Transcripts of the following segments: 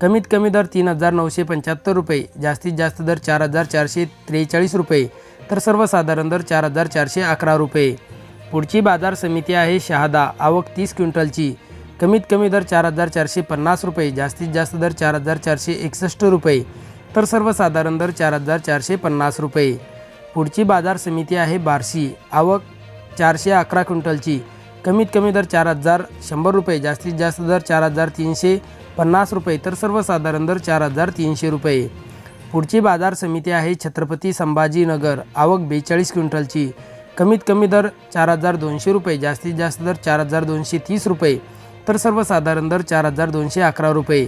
कमीत कमी दर तीन हजार नऊशे पंच्याहत्तर रुपये जास्तीत जास्त दर चार हजार चारशे त्रेचाळीस रुपये तर सर्वसाधारण दर चार हजार चारशे अकरा रुपये. पुढची बाजार समिती आहे शहादा आवक तीस क्विंटलची. कमीत कमी दर चार हजार चारशे पन्नास रुपये जास्तीत जास्त दर चार हजार चारशे एकसष्ट रुपये तर सर्वसाधारण दर चार हजार चारशे पन्नास रुपये. पुढची बाजार समिती आहे बार्शी आवक चारशे अकरा क्विंटलची. कमीत कमी दर चार हजार शंभर रुपये जास्तीत जास्त दर चार हजार तीनशे पन्नास रुपये तर सर्वसाधारण दर चार हजार तीनशे रुपये. पुढची बाजार समिती आहे छत्रपती संभाजीनगर आवक बेचाळीस क्विंटलची. कमीत कमी दर चार हजार दोनशे रुपये जास्तीत जास्त दर चार हजार दोनशे तीस रुपये तर सर्वसाधारण दर चार हजार दोनशे अकरा रुपये.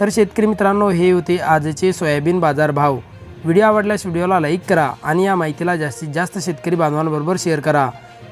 तर शेतकरी मित्रांनो हे होते आजचे सोयाबीन बाजार भाव व्हिडिओ आवडल्यास व्हिडिओला लाईक करा आणि या माहितीला जास्तीत जास्त शेतकरी बांधवांबरोबर शेअर करा.